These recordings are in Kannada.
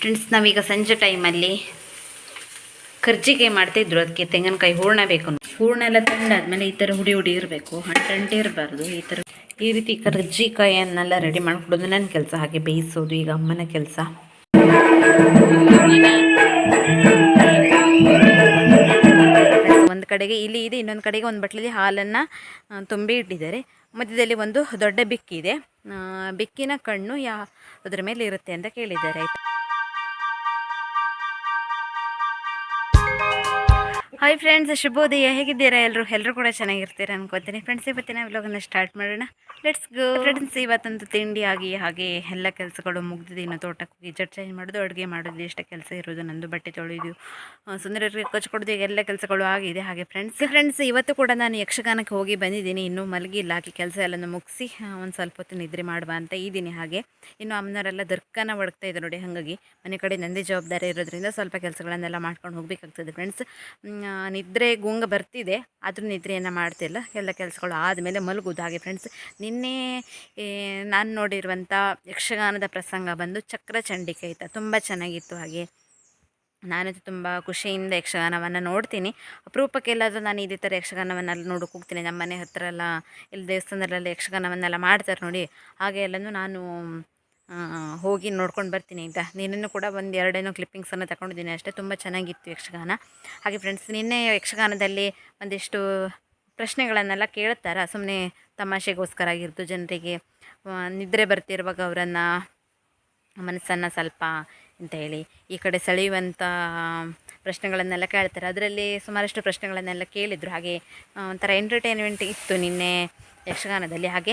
ಫ್ರೆಂಡ್ಸ್ ನಾವೀಗ ಸಂಜೆ ಟೈಮಲ್ಲಿ ಕರ್ಜಿಗೆ ಮಾಡ್ತಾಯಿದ್ರು ಅದಕ್ಕೆ ತೆಂಗಿನಕಾಯಿ ಹೂರ್ಣ ಬೇಕು ಹೂರ್ಣ ಎಲ್ಲ ತಂಡಾದ್ಮೇಲೆ ಈ ಥರ ಹುಡಿ ಹುಡಿ ಇರಬೇಕು. ಅಂಟಂಟೆ ಇರಬಾರ್ದು. ಈ ಥರ ಈ ರೀತಿ ಕರ್ಜಿಕಾಯನ್ನೆಲ್ಲ ರೆಡಿ ಮಾಡಿಕೊಡೋದು ನನ್ನ ಕೆಲಸ ಹಾಗೆ ಬೇಯಿಸೋದು. ಈಗ ಅಮ್ಮನ ಕೆಲಸ. ಒಂದು ಕಡೆಗೆ ಇಲ್ಲಿ ಇದೆ, ಇನ್ನೊಂದು ಕಡೆಗೆ ಒಂದು ಬಟ್ಲಲ್ಲಿ ಹಾಲನ್ನು ತುಂಬಿ ಇಟ್ಟಿದ್ದಾರೆ. ಮಧ್ಯದಲ್ಲಿ ಒಂದು ದೊಡ್ಡ ಬೆಕ್ಕಿದೆ. ಬೆಕ್ಕಿನ ಕಣ್ಣು ಯಾ ಅದರ ಮೇಲೆ ಇರುತ್ತೆ ಅಂತ ಕೇಳಿದ್ದಾರೆ. ಆಯ್ತಾ ಹಾಯ್ ಫ್ರೆಂಡ್ಸ್ ಶುಭೋದಯ. ಹೇಗಿದ್ದೀರಾ ಎಲ್ಲರೂ ಎಲ್ಲರೂ ಕೂಡ ಚೆನ್ನಾಗಿರ್ತೀರಾ ಅನ್ಕೋತೀನಿ. ಫ್ರೆಂಡ್ಸ್ ಇವತ್ತಿನ ವ್ಲಾಗನ್ನು ಸ್ಟಾರ್ಟ್ ಮಾಡೋಣ. ಲೆಟ್ಸ್ ಗೋ ಫ್ರೆಂಡ್ಸ್ ಇವತ್ತೊಂದು ತಿಂಡಿ ಆಗಿ, ಹಾಗೆ ಎಲ್ಲ ಕೆಲಸಗಳು ಮುಗ್ದಿದೆ. ಇನ್ನು ತೋಟಕ್ಕೆ ಹೋಗಿ ಜಡ್ ಚೇಂಜ್ ಮಾಡೋದು, ಅಡುಗೆ ಮಾಡೋದು, ಇಷ್ಟ ಕೆಲಸ ಇರೋದು, ನಂದು ಬಟ್ಟೆ ತೊಳೆದು ಸುಂದರರಿಗೆ ಕೊಚ್ಕೊಡೋದು ಈಗ ಎಲ್ಲ ಕೆಲಸಗಳು ಆಗಿದೆ. ಹಾಗೆ ಫ್ರೆಂಡ್ಸ್ ಫ್ರೆಂಡ್ಸ್ ಇವತ್ತು ಕೂಡ ನಾನು ಯಕ್ಷಗಾನಕ್ಕೆ ಹೋಗಿ ಬಂದಿದ್ದೀನಿ. ಇನ್ನೂ ಮಲಗಿಲ್ಲ. ಹಾಕಿ ಕೆಲಸ ಎಲ್ಲ ಮುಗಿಸಿ ಒಂದು ಸ್ವಲ್ಪ ಹೊತ್ತು ನಿದ್ರೆ ಮಾಡುವ ಅಂತ ಇದ್ದೀನಿ ಹಾಗೆ. ಇನ್ನು ಅಮ್ಮನವರೆಲ್ಲ ದರ್ಕನ ಒಡಗ್ತಾ ಇದ್ದಾರೆ ನೋಡಿ, ಹಾಗಾಗಿ ಮನೆ ಕಡೆ ನಂದೇ ಜವಾಬ್ದಾರಿ ಇರೋದ್ರಿಂದ ಸ್ವಲ್ಪ ಕೆಲಸಗಳನ್ನೆಲ್ಲ ಮಾಡ್ಕೊಂಡು ಹೋಗಬೇಕಾಗ್ತದೆ ಫ್ರೆಂಡ್ಸ್ ನಿದ್ರೆ ಗುಂಗ ಬರ್ತಿದೆ, ಆದರೂ ನಿದ್ರೆಯನ್ನು ಮಾಡ್ತಿಲ್ಲ. ಎಲ್ಲ ಕೆಲಸಗಳು ಆದಮೇಲೆ ಮಲಗುದು ಹಾಗೆ ಫ್ರೆಂಡ್ಸ್ ನಿನ್ನೆ ನಾನು ನೋಡಿರುವಂಥ ಯಕ್ಷಗಾನದ ಪ್ರಸಂಗ ಬಂದು ಚಕ್ರಚಂಡಿಕೆ ಆಯಿತಾ ತುಂಬ ಚೆನ್ನಾಗಿತ್ತು ಹಾಗೆ. ನಾನಂತೂ ತುಂಬ ಖುಷಿಯಿಂದ ಯಕ್ಷಗಾನವನ್ನು ನೋಡ್ತೀನಿ. ಅಪರೂಪಕ್ಕೆಲ್ಲಾದರೂ ನಾನು ಇದೇ ಥರ ಯಕ್ಷಗಾನವನ್ನೆಲ್ಲ ನೋಡೋಕೆ ಹೋಗ್ತೀನಿ. ನಮ್ಮ ಮನೆ ಹತ್ರ ಎಲ್ಲ, ಇಲ್ಲಿ ದೇವಸ್ಥಾನದಲ್ಲೆಲ್ಲ ಯಕ್ಷಗಾನವನ್ನೆಲ್ಲ ಮಾಡ್ತಾರೆ ನೋಡಿ. ಹಾಗೆ ಎಲ್ಲನೂ ನಾನು ಹೋಗಿ ನೋಡ್ಕೊಂಡು ಬರ್ತೀನಿ ಆಯಿತಾ ನಿನ್ನೂ ಕೂಡ ಒಂದು ಎರಡೇನೋ ಕ್ಲಿಪ್ಪಿಂಗ್ಸನ್ನು ತಗೊಂಡಿದ್ದೀನಿ ಅಷ್ಟೇ. ತುಂಬ ಚೆನ್ನಾಗಿತ್ತು ಯಕ್ಷಗಾನ. ಹಾಗೆ ಫ್ರೆಂಡ್ಸ್ ನಿನ್ನೆ ಯಕ್ಷಗಾನದಲ್ಲಿ ಒಂದಿಷ್ಟು ಪ್ರಶ್ನೆಗಳನ್ನೆಲ್ಲ ಕೇಳ್ತಾರೆ? ಸುಮ್ಮನೆ ತಮಾಷೆಗೋಸ್ಕರ ಆಗಿರ್ತು ಜನರಿಗೆ. ನಿದ್ರೆ ಬರ್ತಿರುವಾಗ ಅವರನ್ನು ಮನಸ್ಸನ್ನು ಸ್ವಲ್ಪ ಅಂತ ಹೇಳಿ. ಈ ಕಡೆ ಸೆಳೆಯುವಂಥ ಪ್ರಶ್ನೆಗಳನ್ನೆಲ್ಲ ಕೇಳ್ತಾರೆ. ಅದರಲ್ಲಿ ಸುಮಾರಷ್ಟು ಪ್ರಶ್ನೆಗಳನ್ನೆಲ್ಲ ಕೇಳಿದರು. ಹಾಗೆ ಒಂಥರ ಎಂಟರ್ಟೈನ್ಮೆಂಟ್ ಇತ್ತು ನಿನ್ನೆ ಯಕ್ಷಗಾನದಲ್ಲಿ. ಹಾಗೆ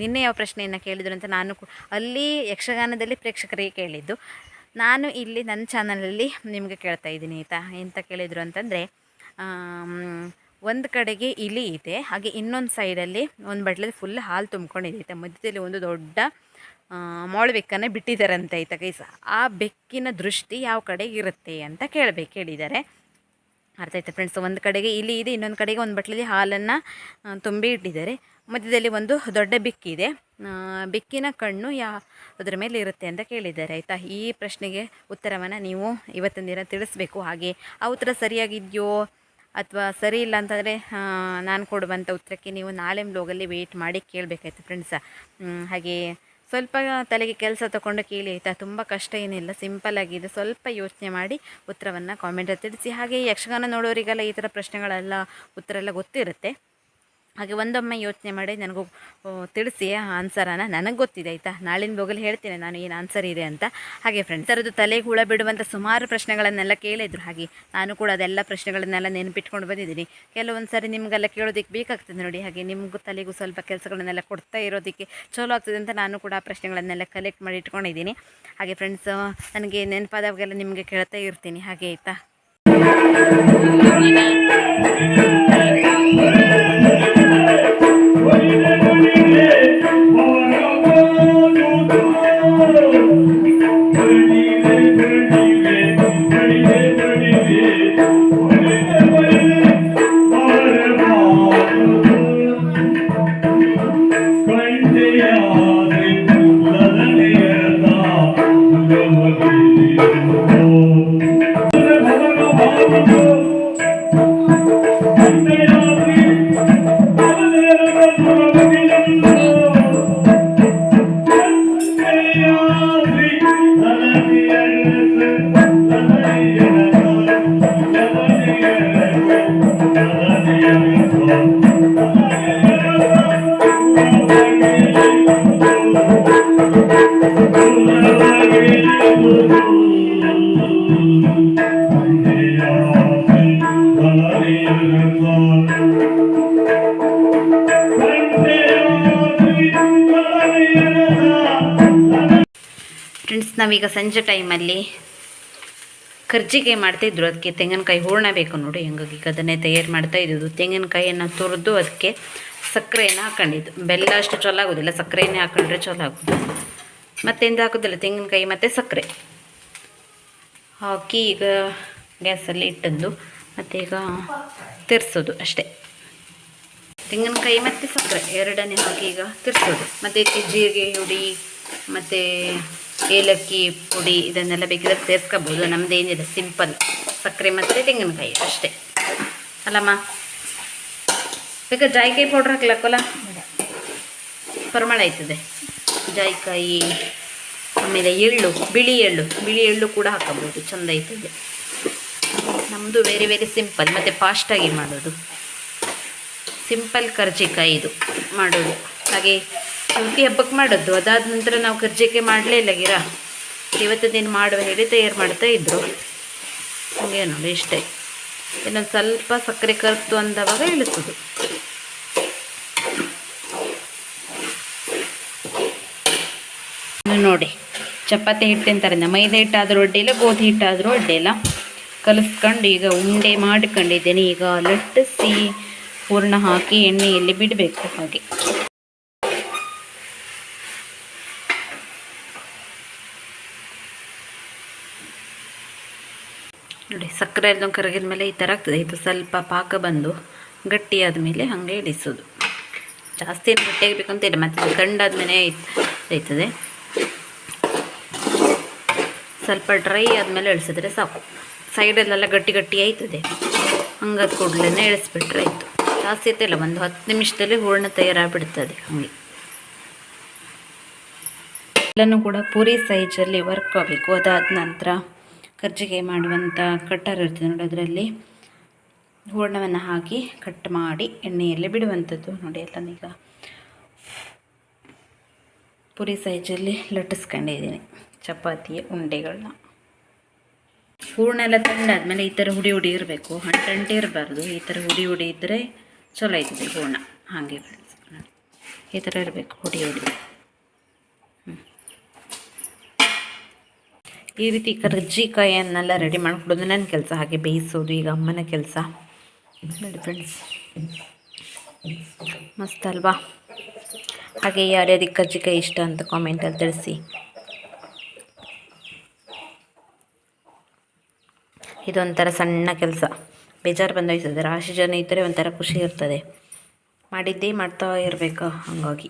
ನಿನ್ನೆ ಯಾವ ಪ್ರಶ್ನೆಯನ್ನು ಕೇಳಿದ್ರು ಅಂತ ನಾನು ಅಲ್ಲಿ ಯಕ್ಷಗಾನದಲ್ಲಿ ಪ್ರೇಕ್ಷಕರಿಗೆ ಕೇಳಿದ್ದು. ನಾನು ಇಲ್ಲಿ ನನ್ನ ಚಾನಲಲ್ಲಿ ನಿಮಗೆ ಕೇಳ್ತಾ ಇದ್ದೀನಿ ಆಯಿತಾ? ಎಂತ ಕೇಳಿದರು ಅಂತಂದರೆ ಒಂದು ಕಡೆಗೆ ಇಲಿ ಇದೆ. ಹಾಗೆ ಇನ್ನೊಂದು ಸೈಡಲ್ಲಿ ಒಂದು ಬಟ್ಲಲ್ಲಿ ಫುಲ್ ಹಾಲು ತುಂಬ್ಕೊಂಡಿದೆ. ಮಧ್ಯದಲ್ಲಿ ಒಂದು ದೊಡ್ಡ ಮೊಳ ಬೆಕ್ಕನ್ನು ಬಿಟ್ಟಿದ್ದಾರಂತೆ ಆಯಿತಾ ಕೈಸ ಆ ಬೆಕ್ಕಿನ ದೃಷ್ಟಿ ಯಾವ ಕಡೆಗೆ ಇರುತ್ತೆ ಅಂತ ಕೇಳಬೇಕು ಹೇಳಿದ್ದಾರೆ ಅರ್ಥ ಆಯ್ತಾ ಫ್ರೆಂಡ್ಸ್ ಒಂದು ಕಡೆಗೆ ಇಲ್ಲಿ ಇದೆ, ಇನ್ನೊಂದು ಕಡೆಗೆ ಒಂದು ಬಟ್ಲಲ್ಲಿ ಹಾಲನ್ನು ತುಂಬಿ ಇಟ್ಟಿದ್ದಾರೆ. ಮಧ್ಯದಲ್ಲಿ ಒಂದು ದೊಡ್ಡ ಬೆಕ್ಕಿದೆ. ಬೆಕ್ಕಿನ ಕಣ್ಣು ಯಾ, ಅದರ ಮೇಲೆ ಇರುತ್ತೆ ಅಂತ ಕೇಳಿದ್ದಾರೆ ಆಯಿತಾ? ಈ ಪ್ರಶ್ನೆಗೆ ಉತ್ತರವನ್ನು ನೀವು ಇವತ್ತಿನ ದಿನ ತಿಳಿಸ್ಬೇಕು. ಹಾಗೆ, ಆ ಉತ್ತರ ಸರಿಯಾಗಿದೆಯೋ ಅಥವಾ ಸರಿ ಇಲ್ಲ ಅಂತಂದರೆ ನಾನು ಕೊಡುವಂಥ ಉತ್ತರಕ್ಕೆ ನೀವು ನಾಳೆ ಬ್ಲೋಗಲ್ಲಿ ವೆಯ್ಟ್ ಮಾಡಿ ಕೇಳಬೇಕಾಯ್ತು ಫ್ರೆಂಡ್ಸ ಹಾಗೆ ಸ್ವಲ್ಪ ತಲೆಗೆ ಕೆಲಸ ತಗೊಂಡು ಕೇಳಿ ಆಯಿತಾ? ತುಂಬ ಕಷ್ಟ ಏನಿಲ್ಲ ಸಿಂಪಲ್ ಆಗಿದೆ ಸ್ವಲ್ಪ ಯೋಚನೆ ಮಾಡಿ ಉತ್ತರವನ್ನು ಕಾಮೆಂಟಲ್ಲಿ ತಿಳಿಸಿ. ಹಾಗೆ ಯಕ್ಷಗಾನ ನೋಡೋರಿಗೆಲ್ಲ ಈ ಥರ ಪ್ರಶ್ನೆಗಳೆಲ್ಲ, ಉತ್ತರ ಎಲ್ಲ ಗೊತ್ತಿರುತ್ತೆ. ಹಾಗೆ ಒಂದೊಮ್ಮೆ ಯೋಚನೆ ಮಾಡಿ ನನಗೂ ತಿಳಿಸಿ ಆ ಆನ್ಸರನ್ನು ನನಗೆ ಗೊತ್ತಿದೆ, ಆಯಿತಾ? ನಾಳಿನ ಬೋಗಲ್ಲಿ ಹೇಳ್ತೇನೆ, ನಾನು ಏನು ಆನ್ಸರ್ ಇದೆ ಅಂತ. ಹಾಗೆ ಫ್ರೆಂಡ್ಸ್ ಅವರದ್ದು ತಲೆಗೆ ಹುಳ ಬಿಡುವಂಥ ಸುಮಾರು ಪ್ರಶ್ನೆಗಳನ್ನೆಲ್ಲ ಕೇಳಿದ್ರು. ಹಾಗೆ ನಾನು ಕೂಡ ಅದೆಲ್ಲ ಪ್ರಶ್ನೆಗಳನ್ನೆಲ್ಲ ನೆನಪಿಟ್ಕೊಂಡು ಬಂದಿದ್ದೀನಿ. ಕೆಲವೊಂದು ಸಾರಿ ನಿಮಗೆಲ್ಲ ಕೇಳೋದಕ್ಕೆ ಬೇಕಾಗ್ತದೆ ನೋಡಿ. ಹಾಗೆ ನಿಮಗೂ ತಲೆಗೂ ಸ್ವಲ್ಪ ಕೆಲಸಗಳನ್ನೆಲ್ಲ ಕೊಡ್ತಾ ಇರೋದಕ್ಕೆ ಚಲೋ ಆಗ್ತದೆ ಅಂತ ನಾನು ಕೂಡ ಆ ಪ್ರಶ್ನೆಗಳನ್ನೆಲ್ಲ ಕಲೆಕ್ಟ್ ಮಾಡಿ ಇಟ್ಕೊಂಡಿದ್ದೀನಿ. ಹಾಗೆ ಫ್ರೆಂಡ್ಸ್ ನನಗೆ ನೆನಪಾದಾಗೆಲ್ಲ ನಿಮಗೆ ಕೇಳ್ತಾ ಇರ್ತೀನಿ. ಹಾಗೆ, ಆಯಿತಾ? ನಾವೀಗ ಸಂಜೆ ಟೈಮಲ್ಲಿ ಕರ್ಜಿಗೆ ಮಾಡ್ತಾಯಿದ್ರು ಅದಕ್ಕೆ ತೆಂಗಿನಕಾಯಿ ಹೂರ್ಣ ಬೇಕು ನೋಡಿ. ಹಂಗಾಗಿ ಈಗ ಅದನ್ನೇ ತಯಾರು ಮಾಡ್ತಾ ಇದ್ದಿದ್ದು. ತೆಂಗಿನಕಾಯಿಯನ್ನು ತುರಿದು ಅದಕ್ಕೆ ಸಕ್ಕರೆಯನ್ನು ಹಾಕೊಂಡಿದ್ದು. ಬೆಲ್ಲ ಅಷ್ಟು ಚಲೋ ಆಗೋದಿಲ್ಲ. ಸಕ್ಕರೆಯನ್ನೇ ಹಾಕೊಂಡ್ರೆ ಚಲೋ ಆಗೋದು. ಮತ್ತೆಂದು ಹಾಕೋದಿಲ್ಲ? ತೆಂಗಿನಕಾಯಿ ಮತ್ತು ಸಕ್ಕರೆ. ಹಾಕಿ ಈಗ ಗ್ಯಾಸಲ್ಲಿ ಇಟ್ಟಂದು ಮತ್ತು ಈಗ ತಿರ್ಸೋದು ಅಷ್ಟೇ. ತೆಂಗಿನಕಾಯಿ ಮತ್ತು ಸಕ್ಕರೆ. ಎರಡನೇ ಹಾಕಿ ಈಗ ತಿರ್ಸೋದು. ಮತ್ತು ಜೀರಿಗೆ ಹುಡಿ, ಮತ್ತು ಏಲಕ್ಕಿ ಪುಡಿ ಇದನ್ನೆಲ್ಲ ಬೇಕಿದ್ರೆ ಸೇರಿಸ್ಕೋಬೋದು. ನಮ್ಮದೇನಿದೆ ಸಿಂಪಲ್ ಸಕ್ಕರೆ ಮತ್ತು ತೆಂಗಿನಕಾಯಿ ಅಷ್ಟೇ. ಅಲ್ಲಮ್ಮ ಬೇಕಾದ್ರೆ ಜಾಯಿಕಾಯಿ ಪೌಡ್ರ್ ಹಾಕ್ಲಕ್ಕಲ್ಲ? ಪರಿಮಳ ಆಯ್ತದೆ. ಜಾಯಿಕಾಯಿ, ಆಮೇಲೆ ಎಳ್ಳು, ಬಿಳಿ ಎಳ್ಳು. ಬಿಳಿ ಎಳ್ಳು ಕೂಡ ಹಾಕಬಹುದು, ಚಂದ ಆಯ್ತದೆ. ನಮ್ಮದು ವೆರಿ ವೆರಿ ಸಿಂಪಲ್ ಮತ್ತು ಫಾಸ್ಟಾಗಿ ಮಾಡೋದು. ಸಿಂಪಲ್ ಕರ್ಜಿಕಾಯಿ ಇದು ಮಾಡೋದು. ಹಾಗೆ ಶುಂಠಿ ಹಬ್ಬಕ್ಕೆ ಮಾಡೋದು. ಅದಾದ ನಂತರ ನಾವು ಕರ್ಜಿಕೆ ಮಾಡಲೇ ಇಲ್ಲ ಗಿರ. ಇವತ್ತು ದಿನ ಮಾಡುವ ಹೇಳಿ ತಯಾರು ಮಾಡ್ತಾ ಇದ್ದರು ಹಂಗೆ ನೋಡಿ ಇಷ್ಟೇ. ಇನ್ನೊಂದು ಸ್ವಲ್ಪ ಸಕ್ಕರೆ ಕರ್ತು ಅಂದವಾಗ ಇಳಿಸೋದು ನೋಡಿ, ಚಪಾತಿ ಹಿಟ್ಟು ಅಂತಾರಿಂದ ಮೈದಾ ಹಿಟ್ಟಾದರೂ ಅಡ್ಡಿಲ್ಲ ಗೋಧಿ ಹಿಟ್ಟಾದರೂ ಅಡ್ಡಿಲ್ಲ ಕಲಿಸ್ಕೊಂಡು ಈಗ ಉಂಡೆ ಮಾಡ್ಕೊಂಡಿದ್ದೇನೆ. ಈಗ ಲಟ್ಟಿಸಿ, ಹೂರ್ಣ ಹಾಕಿ ಎಣ್ಣೆಯಲ್ಲಿ ಬಿಡಬೇಕು ಹಾಗೆ. ಸಕ್ಕರೆ ಎಲ್ಲ ಕರಗಿದ ಮೇಲೆ ಈ ಥರ ಆಗ್ತದೆ. ಇದು ಸ್ವಲ್ಪ ಪಾಕ ಬಂದು ಗಟ್ಟಿ ಆದಮೇಲೆ ಹಾಗೆ ಇಳಿಸೋದು. ಜಾಸ್ತಿ ಏನು ಗಟ್ಟಿ ಬೇಕಂತ ಇಲ್ಲ, ಮತ್ತು ಗಂಡಾದ್ಮೇಲೆ ಆಯ್ತದೆ ಸ್ವಲ್ಪ ಡ್ರೈ ಆದಮೇಲೆ ಇಳಿಸಿದ್ರೆ ಸಾಕು. ಸೈಡಲ್ಲೆಲ್ಲ ಗಟ್ಟಿ ಗಟ್ಟಿ ಆಯ್ತದೆ. ಹಂಗಾದ ಕೂಡಲೇ ಇಳಿಸ್ಬಿಟ್ರೆ ಆಯಿತು. ಜಾಸ್ತಿ ಇರ್ತಿಲ್ಲ ಒಂದು ಹತ್ತು ನಿಮಿಷದಲ್ಲಿ ಹೂರ್ಣ ತಯಾರಾಗ್ಬಿಡ್ತದೆ ಹಾಗೆ. ಎಲ್ಲನೂ ಕೂಡ ಪೂರಿ ಸೈಜಲ್ಲಿ ವರ್ಕ್ ಆಗಬೇಕು. ಅದಾದ ನಂತರ ಕರ್ಜಿಗೆ ಮಾಡುವಂಥ ಕಟ್ಟರ್ ಇರ್ತದೆ ನೋಡಿ ಅದರಲ್ಲಿ. ಹೂರ್ಣವನ್ನು ಹಾಕಿ ಕಟ್ ಮಾಡಿ ಎಣ್ಣೆಯಲ್ಲಿ ಬಿಡುವಂಥದ್ದು ನೋಡಿ ಎಲ್ಲನೀಗ ಪುರಿ ಸೈಜಲ್ಲಿ ಲಟ್ಟಿಸ್ಕೊಂಡಿದ್ದೀನಿ ಚಪಾತಿಯ ಉಂಡೆಗಳನ್ನ ಹೂರ್ಣ ಎಲ್ಲ ತಂಡಾದಮೇಲೆ ಈ ಥರ ಹುಡಿ ಹುಡಿ ಇರಬೇಕು. ಅಂಟಂಟೆ ಇರಬಾರ್ದು. ಈ ಥರ ಹುಡಿ ಹುಡಿ ಇದ್ದರೆ ಚಲೋ ಆಯ್ತದೆ ಹೂರ್ಣ. ಹಾಗೆ ಈ ಥರ ಇರಬೇಕು ಹುಡಿ ಹುಡಿ. ಈ ರೀತಿ ಕರ್ಜಿಕಾಯನ್ನೆಲ್ಲ ರೆಡಿ ಮಾಡಿಕೊಡೋದು ನನ್ನ ಕೆಲಸ ಹಾಗೆ ಬೇಯಿಸೋದು, ಈಗ ಅಮ್ಮನ ಕೆಲಸ. ನೋಡಿ ಫ್ರೆಂಡ್ಸ್ ಮಸ್ತ್ ಅಲ್ವಾ? ಹಾಗೆ ಯಾರ್ಯಾರಿಗೆ ಕರ್ಜಿಕಾಯಿ ಇಷ್ಟ ಅಂತ ಕಾಮೆಂಟಲ್ಲಿ ತಿಳಿಸಿ. ಇದೊಂಥರ ಸಣ್ಣ ಕೆಲಸ. ಬೇಜಾರು ಬಂದೋಯ್ತದೆ ರಾಶಿ ಜನ ಇದ್ದರೆ ಒಂಥರ ಖುಷಿ ಇರ್ತದೆ. ಮಾಡಿದ್ದೇ ಮಾಡ್ತಾ ಇರಬೇಕು ಹಾಗಾಗಿ.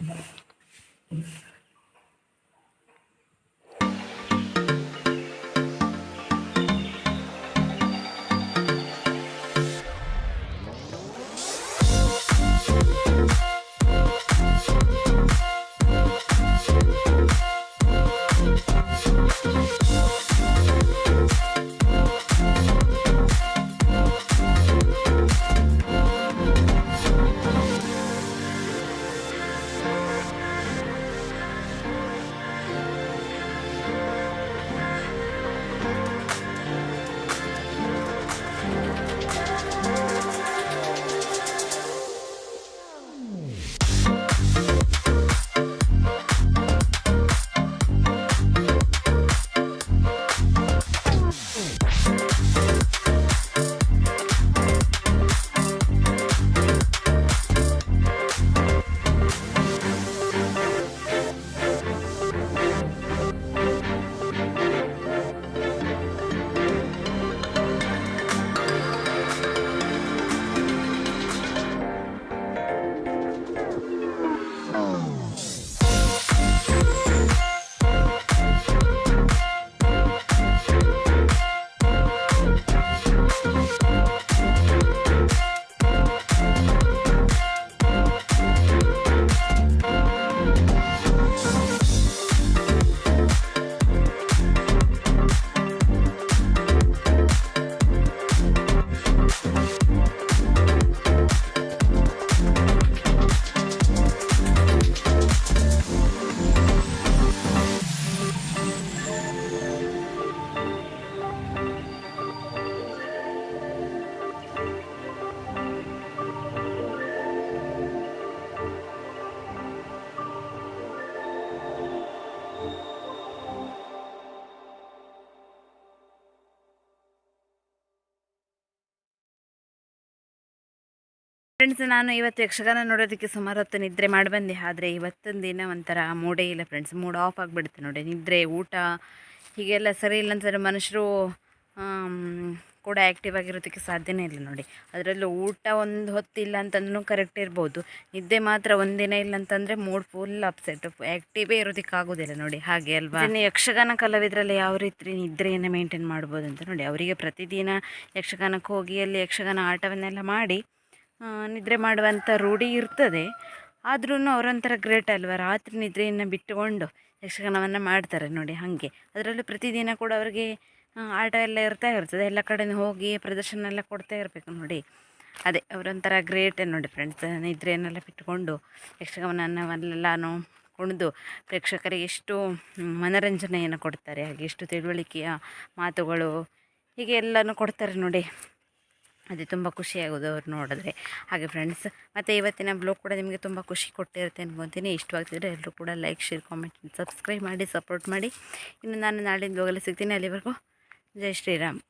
ಫ್ರೆಂಡ್ಸ್ ನಾನು ಇವತ್ತು ಯಕ್ಷಗಾನ ನೋಡೋದಕ್ಕೆ ಸುಮಾರು ಹೊತ್ತು ನಿದ್ರೆ ಮಾಡಿ ಬಂದೆ. ಆದರೆ ಇವತ್ತೊಂದು ದಿನ ಒಂಥರ ಮೂಡೇ ಇಲ್ಲ ಫ್ರೆಂಡ್ಸ್ ಮೂಡ್ ಆಫ್ ಆಗಿಬಿಡುತ್ತೆ ನೋಡಿ. ನಿದ್ರೆ, ಊಟ ಹೀಗೆಲ್ಲ ಸರಿ ಇಲ್ಲ ಅಂತಂದರೆ ಮನುಷ್ಯರು ಕೂಡ ಆ್ಯಕ್ಟಿವ್ ಆಗಿರೋದಕ್ಕೆ ಸಾಧ್ಯನೇ ಇಲ್ಲ ನೋಡಿ. ಅದರಲ್ಲೂ ಊಟ ಒಂದು ಹೊತ್ತಿಲ್ಲ ಅಂತಂದ್ರೂ ಕರೆಕ್ಟ್ ಇರ್ಬೋದು. ನಿದ್ದೆ ಮಾತ್ರ ಒಂದಿನ ಇಲ್ಲ ಅಂತಂದರೆ ಮೂಡ್ ಫುಲ್ ಅಪ್ಸೆಟ್ ಆ್ಯಕ್ಟಿವೇ ಇರೋದಕ್ಕೆ ಆಗೋದಿಲ್ಲ ನೋಡಿ. ಹಾಗೆ ಅಲ್ವಾ? ಇನ್ನು ಯಕ್ಷಗಾನ ಕಲಾವಿದರಲ್ಲಿ ಯಾವ ರೀತಿ ನಿದ್ರೆಯನ್ನು ಮೇಂಟೈನ್ ಮಾಡ್ಬೋದು ಅಂತ ನೋಡಿ. ಅವರಿಗೆ ಪ್ರತಿದಿನ ಯಕ್ಷಗಾನಕ್ಕೆ ಹೋಗಿ ಅಲ್ಲಿ ಯಕ್ಷಗಾನ ಆಟವನ್ನೆಲ್ಲ ಮಾಡಿ ನಿದ್ರೆ ಮಾಡುವಂಥ ರೂಢಿ ಇರ್ತದೆ. ಆದ್ರೂ ಅವರೊಂಥರ ಗ್ರೇಟ್ ಅಲ್ವ? ರಾತ್ರಿ ನಿದ್ರೆಯನ್ನು ಬಿಟ್ಟುಕೊಂಡು ಯಕ್ಷಗಾನವನ್ನು ಮಾಡ್ತಾರೆ ನೋಡಿ ಹಾಗೆ. ಅದರಲ್ಲೂ ಪ್ರತಿದಿನ ಕೂಡ ಅವರಿಗೆ ಆಟ ಎಲ್ಲ ಇರ್ತಾ ಇರ್ತದೆ. ಎಲ್ಲ ಕಡೆ ಹೋಗಿ ಪ್ರದರ್ಶನ ಎಲ್ಲ ಕೊಡ್ತಾ ಇರಬೇಕು ನೋಡಿ. ಅದೇ ಅವರೊಂಥರ ಗ್ರೇಟ್ ನೋಡಿ ಫ್ರೆಂಡ್ಸ್ ನಿದ್ರೆಯನ್ನೆಲ್ಲ ಬಿಟ್ಟುಕೊಂಡು ಯಕ್ಷಗಾನವನ್ನೆಲ್ಲನೂ ಕುಣಿದು ಪ್ರೇಕ್ಷಕರಿಗೆ ಎಷ್ಟು ಮನರಂಜನೆಯನ್ನು ಕೊಡ್ತಾರೆ, ಹಾಗೆ ಎಷ್ಟು ತಿಳುವಳಿಕೆಯ ಮಾತುಗಳು ಹೀಗೆ ಎಲ್ಲನೂ ಕೊಡ್ತಾರೆ ನೋಡಿ. ಅದೇ ತುಂಬ ಖುಷಿಯಾಗೋದು ಅವ್ರು ನೋಡಿದ್ರೆ. ಹಾಗೆ ಫ್ರೆಂಡ್ಸ್ ಮತ್ತು ಇವತ್ತಿನ ಬ್ಲಾಗ್ ಕೂಡ ನಿಮಗೆ ತುಂಬ ಖುಷಿ ಕೊಟ್ಟಿರುತ್ತೆ ಅನ್ಕೊತೀನಿ. ಇಷ್ಟವಾಗ್ತಿದ್ರೆ ಎಲ್ಲರೂ ಕೂಡ ಲೈಕ್ ಶೇರ್ ಕಾಮೆಂಟ್ ಸಬ್ಸ್ಕ್ರೈಬ್ ಮಾಡಿ ಸಪೋರ್ಟ್ ಮಾಡಿ. ಇನ್ನು ನಾನು ನಾಳಿನ ಬ್ಲಾಗಲ್ಲಿ ಸಿಗ್ತೀನಿ. ಅಲ್ಲಿವರೆಗೂ ಜೈ ಶ್ರೀರಾಮ್.